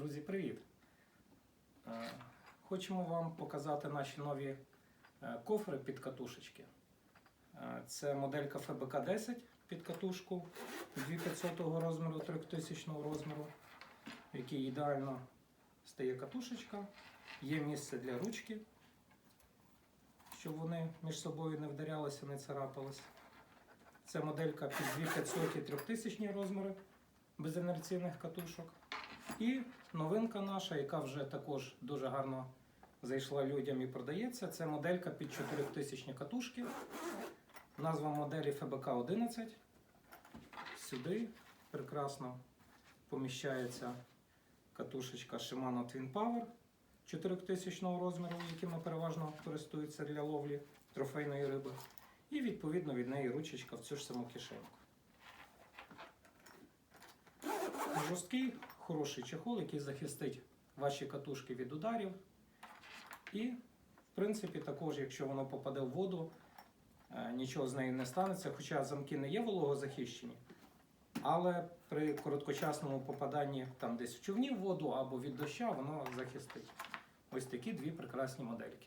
Друзі, привіт! Е, Хочемо вам показати наші нові е, кофри під катушечки. Е, Це моделька ФБК 10 під катушку 2500 розміру, 3000 розміру, в якій ідеально стає катушечка. Є місце для ручки, щоб вони між собою не вдарялися, не царапалися. Це моделька під 2500 і 3000 розміри безінерційних катушок. І новинка наша, яка вже також дуже гарно зайшла людям і продається, це моделька під 4000 катушки. Назва моделі FBK 11. Сюди прекрасно поміщається катушечка Shimano Twin Power 4000 розміру, якими переважно користуються для ловлі трофейної риби. І відповідно від неї ручечка в цю ж саму кишеньку. Жорсткий, хороший чехол, який захистить ваші катушки від ударів. І, в принципі, також, якщо воно попаде в воду, е, нічого з нею не станеться, хоча замки не є вологозахищені. Але при короткочасному попаданні там десь в човні в воду або від доща, воно захистить. Ось такі дві прекрасні модельки.